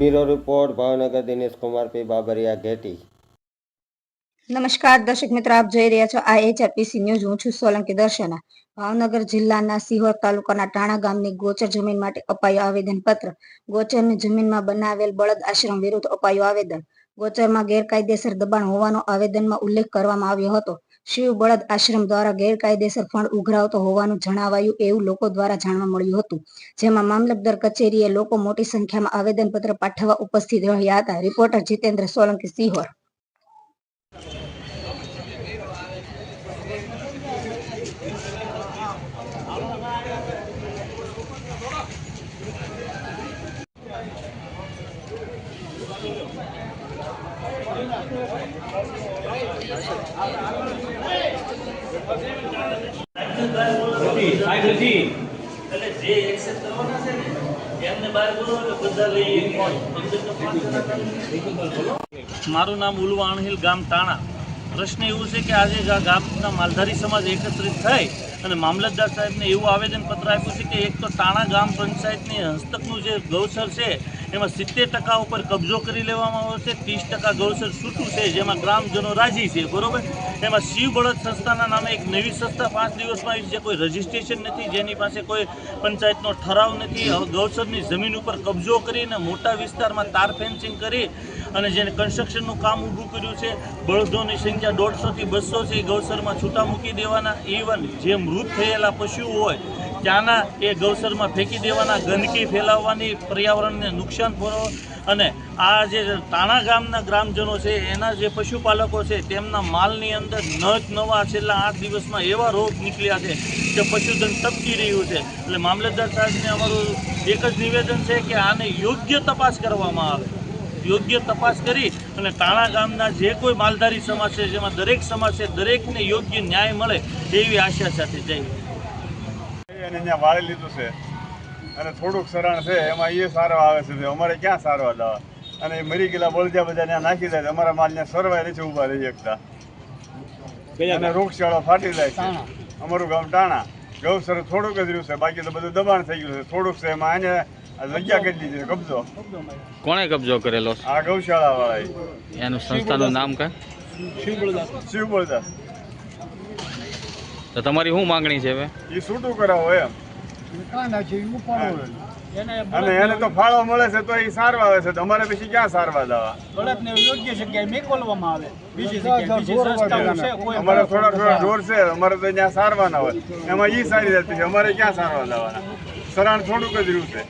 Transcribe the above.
Report, Bhavnagar Dinesh Kumar P Babariya Gheti. નમસ્કાર, દર્શક મિત્રો, આપ જોઈ રહ્યા છો આ એચઆરપીસી ન્યૂઝ. હું છું સોલંકી દર્શના. ભાવનગર જિલ્લાના સિહોર તાલુકાના ટાણા ગામની ગોચર જમીન માટે અપાયું આવેદન પત્ર ગોચરની જમીનમાં બનાવેલ બળદ આશ્રમ વિરુદ્ધ અપાયું આવેદન. ગોચરમાં ગેરકાયદેસર દબાણ હોવાનો આવેદનમાં ઉલ્લેખ કરવામાં આવ્યો હતો. શિવ બળદ આશ્રમ દ્વારા ગેરકાયદેસર ફંડ ઉઘરાવતો હોવાનું જણાવાયું એવું લોકો દ્વારા જાણવા મળ્યું હતું. જેમાં મામલતદાર કચેરીએ લોકો મોટી સંખ્યામાં આવેદનપત્ર પાઠવવા ઉપસ્થિત રહ્યા હતા. રિપોર્ટર જીતેન્દ્ર સોલંકી, સિહોર. એટલે જે એક્સેપ્ટ કરવાના છે ને એમને બહાર બોલો એટલે બધા લઈ પંદર તો પાંચ જણા બોલો મારું નામ ઉલવા અણહિલ ગામ તાણા. પ્રશ્ન એવું છે કે આજે આ ગામના માલધારી સમાજ એકત્રિત થઈ અને મામલતદાર સાહેબને એવું આવેદનપત્ર આપ્યું છે કે એક તો તાણા ગામ પંચાયતની હસ્તકનું જે ગૌસર છે એમાં સિત્તેર ટકા ઉપર કબજો કરી લેવામાં આવ્યો છે, ત્રીસ ટકા ગૌસર છૂટું છે, જેમાં ગ્રામજનો રાજી છે, બરોબર? એમાં શિવ બળદ સંસ્થાના નામે એક નવી સંસ્થા પાંચ દિવસમાં આવી છે, કોઈ રજિસ્ટ્રેશન નથી, જેની પાસે કોઈ પંચાયતનો ઠરાવ નથી. ગૌસરની જમીન ઉપર કબજો કરીને મોટા વિસ્તારમાં તાર ફેન્સિંગ કરી અને જેને કન્સ્ટ્રક્શનનું કામ ઊભું કર્યું છે, બળદોની સંખ્યા દોઢસોથી બસો છે એ ગૌસરમાં છૂટા મૂકી દેવાના. ઇવન જે મૃત થયેલા પશુઓ હોય ત્યાંના એ ગૌસરમાં ફેંકી દેવાના, ગંદકી ફેલાવવાની, પર્યાવરણને નુકસાન પૂરો અને આ જે તાણા ગામના ગ્રામજનો છે, એના જે પશુપાલકો છે, તેમના માલની અંદર નજ નવા છેલ્લા આઠ દિવસમાં એવા રોગ નીકળ્યા છે કે પશુધન તપકી રહ્યું છે. એટલે મામલતદાર સાહેબને અમારું એક જ નિવેદન છે કે આને યોગ્ય તપાસ કરવામાં આવે. યોગ્ય તપાસ કરી અને તાણા ગામના જે કોઈ માલધારી સમાજ છે, જેમાં દરેક સમાજ છે, દરેકને યોગ્ય ન્યાય મળે એવી આશા સાથે જઈ અને અહીંયા વાળી લીધું છે. અને થોડુંક સરણ છે એમાં એ સારો આવે છે અમારે ક્યાં સારવા દવા અને એ મરી ગયેલા બળદિયા બધા ત્યાં નાખી જાય અમારા માલ ત્યાં સરવાય નથી ઊભા રહી શકતા. અને રોગચાળો ફાટી જાય છે. અમારું ગામ ટાણા. ગૌસર થોડુંક જ રહ્યું છે બાકી તો બધું દબાણ થઈ ગયું છે. થોડુંક છે એમાં આને આ જગ્યા કરી દીધી છે કબજો. કોણે કબજો કરેલો? આ ગૌશાળા વાળા એનું સંસ્થાનું નામ કાંઈ શિવ બળદાસ તો તમારી શું માંગણી છે હવે? એ છૂટું કરાવો એમ. અને એને તો ફાળો મળે છે તો એ સારવા આવે છે. તમારે અમારે પછી ક્યાં સારવા દવા બળદને યોગ્ય જગ્યાએ મેકોલવામાં આવે. બીજી જગ્યાએ બીજી સંસ્થાઓ છે કોઈ અમારે થોડા થોડા ઢોર છે. અમારે તો ત્યાં સારવાના હોય. એમાં એ સારી જતી છે. અમારે ક્યાં સારવા જવાના સરાણ થોડુંક જ રહ્યું છે.